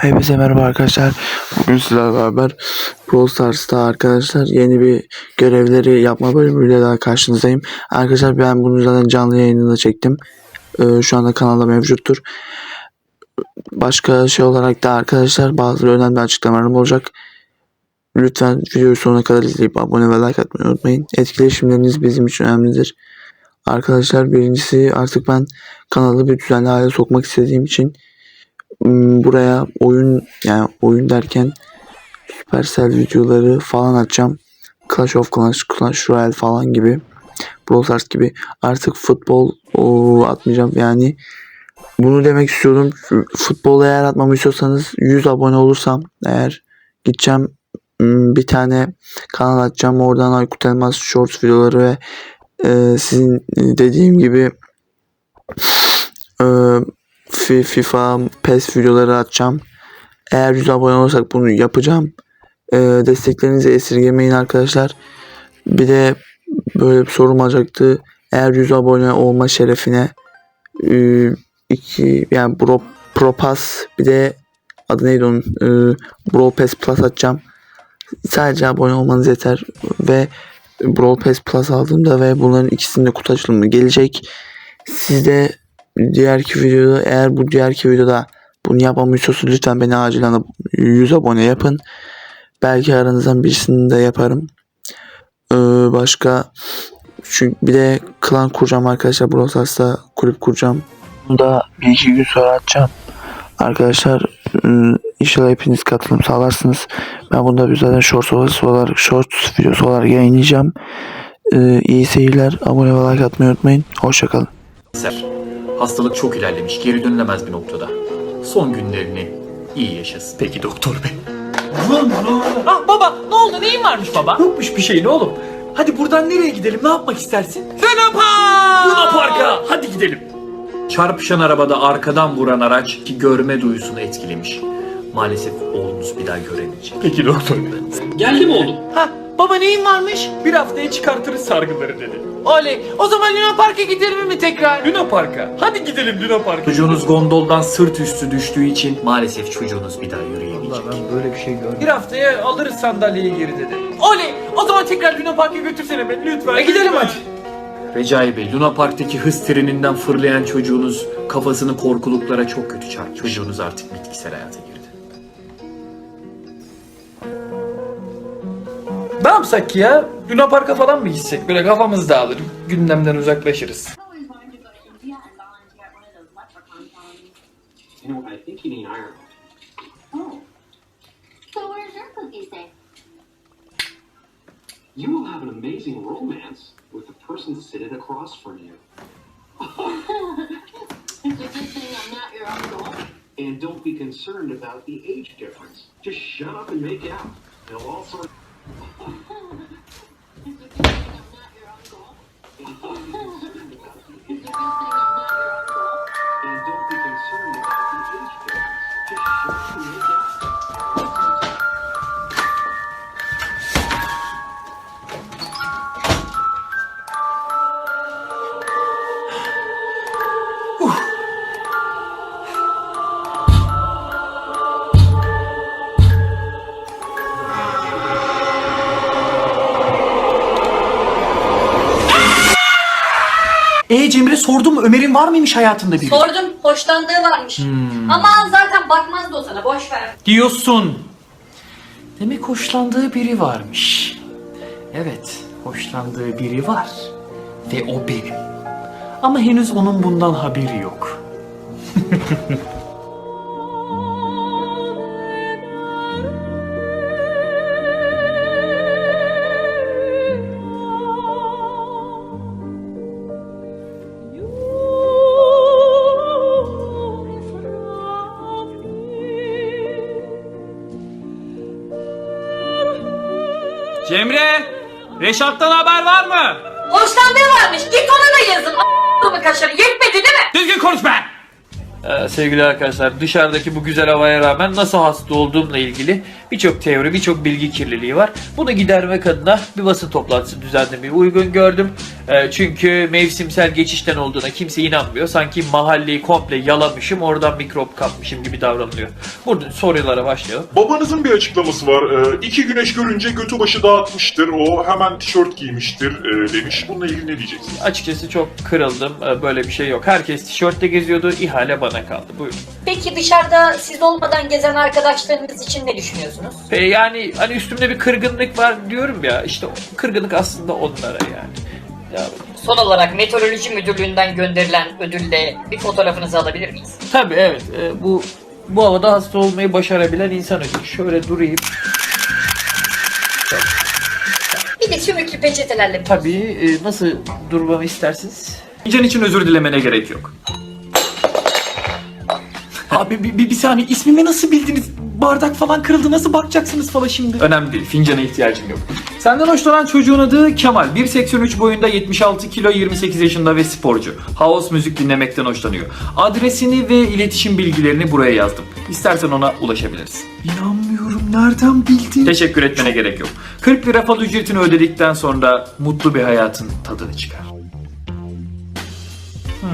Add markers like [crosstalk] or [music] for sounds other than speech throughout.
Hepinize merhaba arkadaşlar. Bugün sizlerle beraber Brawl Stars'ta arkadaşlar yeni bir görevleri yapma bölümüyle daha karşınızdayım. Arkadaşlar ben bunu zaten canlı yayınında çektim. Ee, şu anda kanalda mevcuttur. Başka şey olarak da arkadaşlar bazı önemli açıklamalarım olacak. Lütfen videoyu sonuna kadar izleyip abone ve like atmayı unutmayın. Etkileşimleriniz bizim için önemlidir. Arkadaşlar birincisi artık ben kanalı bir düzenli hale sokmak istediğim için buraya oyun yani oyun derken Supercell videoları falan açacağım. Clash of Clans, Clash Royale falan gibi. Brawl Stars gibi. Artık futbol o, atmayacağım yani. Bunu demek istiyorum. Futbol eğer atmamı istiyorsanız 100 abone olursam eğer gideceğim hmm, bir tane kanal açacağım. Oradan Aykut Elmas Shorts videoları ve e, sizin dediğim gibi e, FIFA, PES videoları atacağım. Eğer 100 abone olursak bunu yapacağım. Ee, desteklerinizi esirgemeyin arkadaşlar. Bir de böyle bir sorum olacaktı. Eğer 100 abone olma şerefine e, iki yani Bro Pro Pass bir de adı neydi onun? E, Bro Pass Plus atacağım. Sadece abone olmanız yeter ve Brawl Pass Plus aldığımda ve bunların ikisinin de kutu açılımı gelecek. Siz de diğerki videoda eğer bu diğerki videoda bunu yapmamı istiyorsanız lütfen beni acilen 100 abone yapın. Belki aranızdan birisini de yaparım. Ee, başka çünkü bir de klan kuracağım arkadaşlar. Brawl Stars'ta kulüp kuracağım. Bunu da bir iki gün sonra atacağım. Arkadaşlar ıı, inşallah hepiniz katılım sağlarsınız. Ben bunu da bir zaten shorts olarak, shorts videosu olarak yayınlayacağım. Ee, iyi seyirler. Abone ve like atmayı unutmayın. Hoşçakalın. Kanser. Hastalık çok ilerlemiş, geri dönülemez bir noktada. Son günlerini iyi yaşasın. Peki doktor bey. Ah baba ne oldu neyin varmış baba? Yokmuş bir şeyin oğlum. Hadi buradan nereye gidelim? Ne yapmak istersin? Luna Park! Luna Park'a. Hadi gidelim. Çarpışan arabada arkadan vuran araç ki görme duyusunu etkilemiş. Maalesef oğlunuz bir daha göremeyecek. Peki doktor bey. Geldi mi oğlum? Ha baba neyin varmış? Bir haftaya çıkartırız sargıları dedi. Oley o zaman Luna Park'a gidelim mi tekrar? Luna Park'a. Hadi gidelim Luna Park'a. Çocuğunuz gondoldan sırt üstü düştüğü için maalesef çocuğunuz bir daha yürüyemeyecek. Bir haftaya alırız sandalyeyi geri dedi. Oley o zaman tekrar Luna Park'a götürsene beni lütfen. E gidelim hadi. Recai Bey, Luna Park'taki hız treninden fırlayan çocuğunuz kafasını korkuluklara çok kötü çarptı. Çocuğunuz artık bitkisel hayata girdi. Ne yapsak ya? Luna Park'a falan mı gitsek? Böyle kafamız dağılır. Gündemden uzaklaşırız. of. You will have an amazing romance with the person sitting across from you. It's a good thing I'm not your uncle. And don't be concerned about the age difference. Just shut up and make out. It'll all sort It's Ee Cemre sordum Ömer'in var mıymış hayatında biri? Sordum, hoşlandığı varmış. Ama zaten bakmazdı o sana, boş ver. Diyorsun. Demek hoşlandığı biri varmış. Evet, hoşlandığı biri var. Ve o benim. Ama henüz onun bundan haberi yok. [laughs] Reşat'tan haber var mı? Hoşlandığı varmış, git ona da yazın. A**ımı kaşarı, yetmedi değil mi? Düzgün konuş be! Ee, sevgili arkadaşlar dışarıdaki bu güzel havaya rağmen nasıl hasta olduğumla ilgili birçok teori, birçok bilgi kirliliği var. Bunu gidermek adına bir basın toplantısı düzenlemeyi uygun gördüm. E, çünkü mevsimsel geçişten olduğuna kimse inanmıyor. Sanki mahalleyi komple yalamışım oradan mikrop kapmışım gibi davranılıyor. Burada sorulara başlayalım. Babanızın bir açıklaması var. Ee, iki güneş görünce götü başı dağıtmıştır. O hemen tişört giymiştir e, demiş. Bununla ilgili ne diyeceksiniz? Açıkçası çok kırıldım. E, böyle bir şey yok. Herkes tişörtle geziyordu. ihale bana kaldı. Buyurun. Peki dışarıda siz olmadan gezen arkadaşlarınız için ne düşünüyorsunuz? E, yani hani üstümde bir kırgınlık var diyorum ya. İşte o kırgınlık aslında onlara yani. Ya, Son olarak Meteoroloji Müdürlüğü'nden gönderilen ödülle bir fotoğrafınızı alabilir miyiz? tabii evet. E, bu bu havada hasta olmayı başarabilen insan ödülü. Şöyle durayım. Bir de sümüklü peçetelerle Tabii e, nasıl durmamı istersiniz? Fincan için özür dilemene gerek yok. Abi bir, bir, bir saniye ismimi nasıl bildiniz? Bardak falan kırıldı nasıl bakacaksınız falan şimdi? Önemli değil fincana ihtiyacım yok. Senden hoşlanan çocuğun adı Kemal. 1.83 boyunda 76 kilo 28 yaşında ve sporcu. House müzik dinlemekten hoşlanıyor. Adresini ve iletişim bilgilerini buraya yazdım. İstersen ona ulaşabiliriz. İnanmıyorum nereden bildin? Teşekkür etmene gerek yok. 40 lira fal ücretini ödedikten sonra mutlu bir hayatın tadını çıkar. Hmm.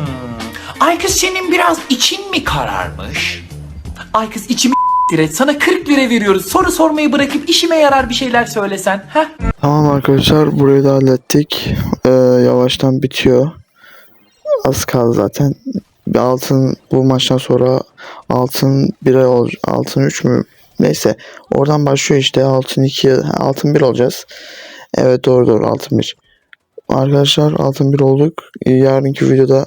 Ay kız senin biraz için mi kararmış? Ay kız içimi dire. Sana 40 lira veriyoruz. Soru sormayı bırakıp işime yarar bir şeyler söylesen. Heh. Tamam arkadaşlar burayı da hallettik. Ee, yavaştan bitiyor. Az kaldı zaten. Bir altın bu maçtan sonra altın 1 ol altın 3 mü? Neyse. Oradan başlıyor işte altın 2 altın 1 olacağız. Evet doğru doğru altın 1. Arkadaşlar altın 1 olduk. Yarınki videoda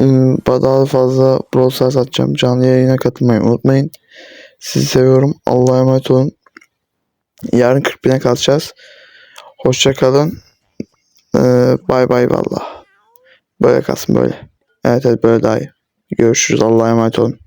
ıı, daha fazla Brawl Stars atacağım. Canlı yayına katılmayı unutmayın. Sizi seviyorum. Allah'a emanet olun. Yarın 40 bine kalacağız. Hoşça kalın. Ee, bay bay valla. Böyle kalsın böyle. Evet evet böyle daha iyi. Görüşürüz. Allah'a emanet olun.